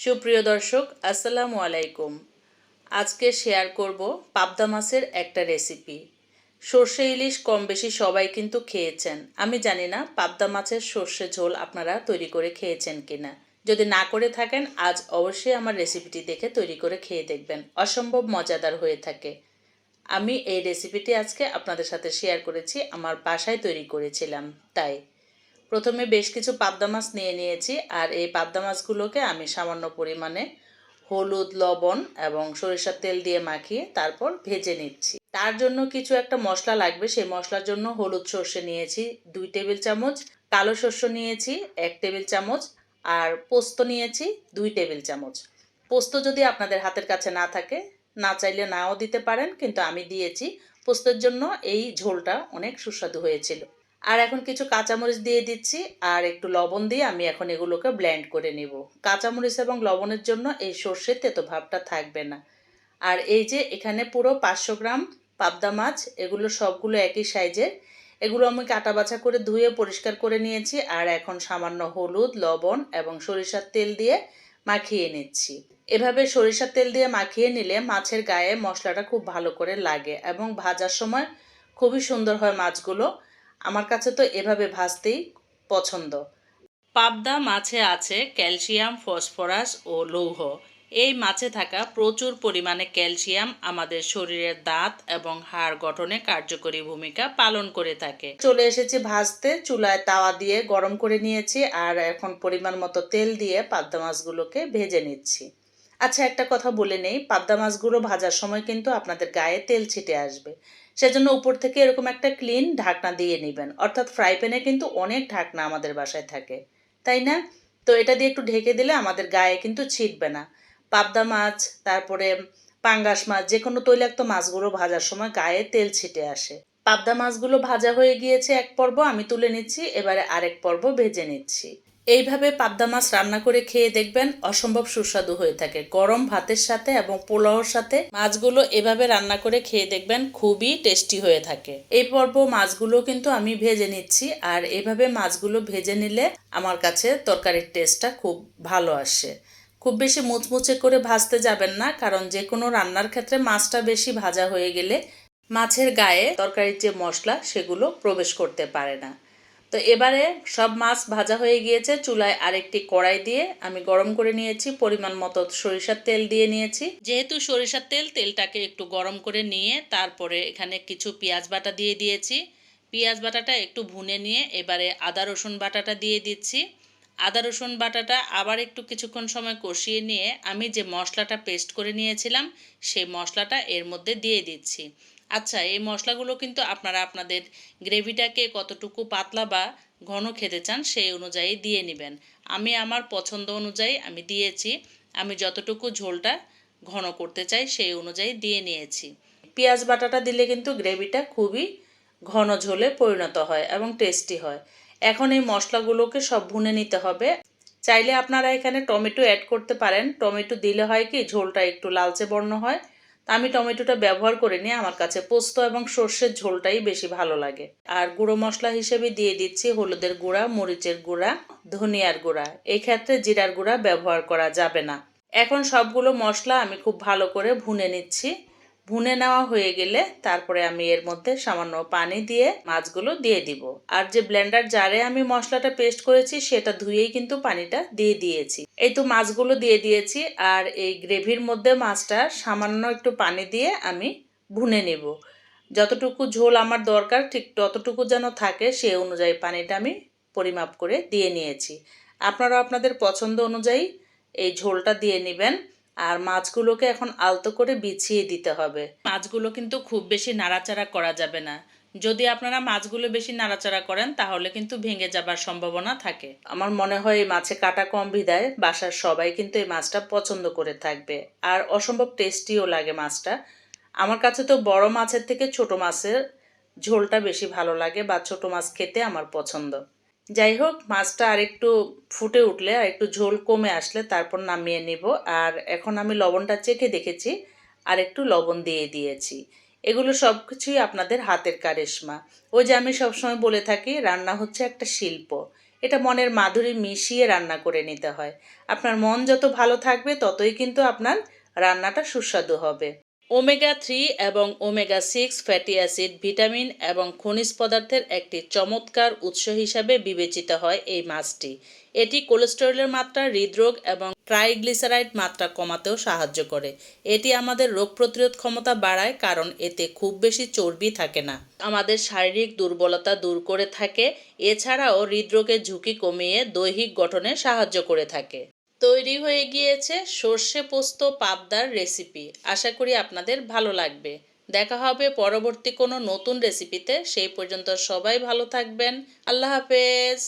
সুপ্রিয় দর্শক, আসসালামু আলাইকুম। আজকে শেয়ার করব পাবদা মাছের একটা রেসিপি সর্ষে ইলিশ কম বেশি সবাই কিন্তু খেয়েছেন। আমি জানি না পাবদা মাছের সর্ষে ঝোল আপনারা তৈরি করে খেয়েছেন কিনা। যদি না করে থাকেন, আজ অবশ্যই আমার রেসিপিটি দেখে তৈরি করে খেয়ে দেখবেন। অসম্ভব মজাদার হয়ে থাকে। আমি এই রেসিপিটি আজকে আপনাদের সাথে শেয়ার করেছি, আমার বাসায় তৈরি করেছিলাম, তাই। প্রথমে বেশ কিছু পাবদা মাছ নিয়ে নিয়েছি, আর এই পাবদা মাছগুলোকে আমি সামান্য পরিমাণে হলুদ, লবণ এবং সরিষার তেল দিয়ে মাখিয়ে তারপর ভেজে নিচ্ছি। তার জন্য কিছু একটা মশলা লাগবে, সেই মশলার জন্য হলুদ সর্ষে নিয়েছি, দুই টেবিল চামচ কালো শস্য নিয়েছি, এক টেবিল চামচ, আর পোস্ত নিয়েছি, দুই টেবিল চামচ। পোস্ত যদি আপনাদের হাতের কাছে না থাকে, না চাইলে নাও দিতে পারেন, কিন্তু আমি দিয়েছি। পোস্তের জন্য এই ঝোলটা অনেক সুস্বাদু হয়েছিল। আর এখন কিছু কাঁচামরিচ দিয়ে দিচ্ছি, আর একটু লবণ দিয়ে আমি এখন এগুলোকে ব্ল্যান্ড করে নেব। কাঁচামরিচ এবং লবণের জন্য এই সর্ষের তেতো ভাবটা থাকবে না। আর এই যে এখানে পুরো পাঁচশো গ্রাম পাবদা মাছ, এগুলো সবগুলো একই সাইজের। এগুলো আমি কাটা বাছা করে ধুয়ে পরিষ্কার করে নিয়েছি, আর এখন সামান্য হলুদ, লবণ এবং সরিষার তেল দিয়ে মাখিয়ে নিচ্ছি। এভাবে সরিষার তেল দিয়ে মাখিয়ে নিলে মাছের গায়ে মশলাটা খুব ভালো করে লাগে এবং ভাজার সময় খুবই সুন্দর হয় মাছগুলো। আমার কাছে তো এভাবে ভাজতেই পছন্দ। পাবদা মাছে আছে ক্যালসিয়াম, ফসফরাস ও লৌহ। এই মাছে থাকা প্রচুর পরিমাণে ক্যালসিয়াম আমাদের শরীরের দাঁত এবং হাড় গঠনে কার্যকরী ভূমিকা পালন করে থাকে। চলে এসেছি ভাজতে, চুলায় তাওয়া দিয়ে গরম করে নিয়েছি আর এখন পরিমাণ মতো তেল দিয়ে পাবদা মাছগুলোকে ভেজে নিচ্ছি। আচ্ছা একটা কথা বলে নেই। পাবদা মাছগুলো ভাজার সময় কিন্তু আপনাদের গায়ে তেল ছিটে আসবে। সেজন্য উপর থেকে এরকম একটা ক্লিন ঢাকনা দিয়ে নেবেন। অর্থাৎ ফ্রাই প্যানে কিন্তু অনেক ঢাকনা আমাদের বাসায় থাকে। তাই না? তো এটা দিয়ে একটু ঢেকে দিলে আমাদের গায়ে কিন্তু ছিটবে না। পাবদা মাছ, তারপরে পাঙ্গাস মাছ যে কোনো তৈলাক্ত মাছগুলো ভাজার সময় গায়ে তেল ছিটে আসে। পাবদা মাছগুলো ভাজা হয়ে গিয়েছে এক পর্ব, আমি তুলে নিচ্ছি। এবারে আরেক পর্ব ভেজে নিচ্ছি। এইভাবে পাবদা মাছ রান্না করে খেয়ে দেখবেন অসম্ভব সুস্বাদু হয়ে থাকে। গরম ভাতের সাথে এবং পোলাওর সাথে মাছগুলো এভাবে রান্না করে খেয়ে দেখবেন খুবই টেস্টি হয়ে থাকে। এই পর্ব মাছগুলো কিন্তু আমি ভেজে নিচ্ছি আর এভাবে মাছগুলো ভেজে নিলে আমার কাছে তরকারির টেস্টটা খুব ভালো আসে। খুব বেশি মুচমুচে করে ভাজতে যাবেন না, কারণ যে কোনো রান্নার ক্ষেত্রে মাছটা বেশি ভাজা হয়ে গেলে মাছের গায়ে তরকারির যে মশলা, সেগুলো প্রবেশ করতে পারে না। তো এবারে সব মাছ ভাজা হয়ে গিয়েছে, চুলায় আরেকটি কড়াই দিয়ে আমি গরম করে নিয়েছি, পরিমাণ মতো সরিষার তেল দিয়ে নিয়েছি। যেহেতু সরিষার তেল, তেলটাকে একটু গরম করে নিয়ে তারপরে এখানে কিছু পেঁয়াজ বাটা দিয়ে দিয়েছি। পেঁয়াজ বাটাটা একটু ভুনে নিয়ে এবারে আদা, রসুন বাটাটা দিয়ে দিচ্ছি। আদা, রসুন বাটাটা আবার একটু কিছুক্ষণ সময় কষিয়ে নিয়ে আমি যে মশলাটা পেস্ট করে নিয়েছিলাম, সেই মশলাটা এর মধ্যে দিয়ে দিচ্ছি। আচ্ছা এই মশলাগুলো কিন্তু আপনারা আপনাদের গ্রেভিটাকে কতটুকু পাতলা বা ঘন খেতে চান সেই অনুযায়ী দিয়ে নেবেন। আমি আমার পছন্দ অনুযায়ী আমি দিয়েছি। আমি যতটুকু ঝোলটা ঘন করতে চাই সেই অনুযায়ী দিয়ে নিয়েছি। পেঁয়াজ বাটাটা দিলে কিন্তু গ্রেভিটা খুবই ঘন ঝোলে পরিণত হয় এবং টেস্টি হয়। এখন এই মশলাগুলোকে সব ভুনে নিতে হবে। চাইলে আপনারা এখানে টমেটো অ্যাড করতে পারেন। টমেটো দিলে হয় কি ঝোলটা একটু লালচে বর্ণ হয়। আমি টমেটোটা ব্যবহার করে নিয়ে আমার কাছে পোস্ত এবং সর্ষের ঝোলটাই বেশি ভালো লাগে। আর গুঁড়ো মশলা হিসেবে দিয়ে দিচ্ছি হলুদের গুঁড়া, মরিচের গুঁড়া, ধনিয়ার গুঁড়া। এই ক্ষেত্রে জিরার গুঁড়া ব্যবহার করা যাবে না। এখন সবগুলো মশলা আমি খুব ভালো করে ভুনে নিচ্ছি। ভুনে নেওয়া হয়ে গেলে তারপরে আমি এর মধ্যে সামান্য পানি দিয়ে মাছগুলো দিয়ে দিব। আর যে ব্লেন্ডার জারে আমি মশলাটা পেস্ট করেছি, সেটা ধুয়েই কিন্তু পানিটা দিয়ে দিয়েছি। এই তো মাছগুলো দিয়ে দিয়েছি, আর এই গ্রেভির মধ্যে মাছটা সামান্য একটু পানি দিয়ে আমি ভুনে নেব। যতটুকু ঝোল আমার দরকার, ঠিক ততটুকু যেন থাকে, সে অনুযায়ী পানিটা আমি পরিমাপ করে দিয়ে নিয়েছি। আপনারা আপনাদের পছন্দ অনুযায়ী এই ঝোলটা দিয়ে নেবেন। আর মাছগুলোকে এখন আলতো করে বিছিয়ে দিতে হবে। মাছগুলো কিন্তু খুব বেশি নাড়াচাড়া করা যাবে না। যদি আপনারা মাছগুলো বেশি নাড়াচাড়া করেন, তাহলে কিন্তু ভেঙে যাবার সম্ভাবনা থাকে। আমার মনে হয় এই মাছে কাটা কম বিদায়, বাসার সবাই কিন্তু এই মাছটা পছন্দ করে থাকবে। আর অসম্ভব টেস্টিও লাগে মাছটা। আমার কাছে তো বড় মাছের থেকে ছোট মাছের ঝোলটা বেশি ভালো লাগে বা ছোট মাছ খেতে আমার পছন্দ। যাই হোক মাছটা আরেকটু ফুটে উঠলে আর একটু ঝোল কমে আসলে তারপর নামিয়ে নিব। আর এখন আমি লবণটা চেখে দেখেছি, আর একটু লবণ দিয়ে দিয়েছি। এগুলো সব কিছুই আপনাদের হাতের কারিশমা। ওই যে আমি সবসময় বলে থাকি, রান্না হচ্ছে একটা শিল্প। এটা মনের মাধুরী মিশিয়ে রান্না করে নিতে হয়। আপনার মন যত ভালো থাকবে, ততই কিন্তু আপনার রান্নাটা সুস্বাদু হবে। ওমেগা থ্রি এবং omega six fatty acid, vitamin এবং খনিজ পদার্থের একটি চমৎকার উৎস হিসাবে বিবেচিত হয় এই মাছটি। এটি কোলেস্টেরলের মাত্রা, হৃদরোগ এবং ট্রাইগ্লিসারাইড মাত্রা কমাতেও সাহায্য করে। এটি আমাদের রোগ প্রতিরোধ ক্ষমতা বাড়ায় কারণ এতে খুব বেশি চর্বি থাকে না। আমাদের শারীরিক দুর্বলতা দূর করে থাকে। এছাড়াও হৃদরোগের ঝুঁকি কমিয়ে দৈহিক গঠনে সাহায্য করে থাকে। তৈরি হয়ে গিয়েছে সর্ষে পোস্ত পাবদার রেসিপি আশা করি আপনাদের ভালো লাগবে। দেখা হবে পরবর্তী কোনো নতুন রেসিপিতে সেই পর্যন্ত সবাই ভালো থাকবেন। আল্লাহ হাফেজ।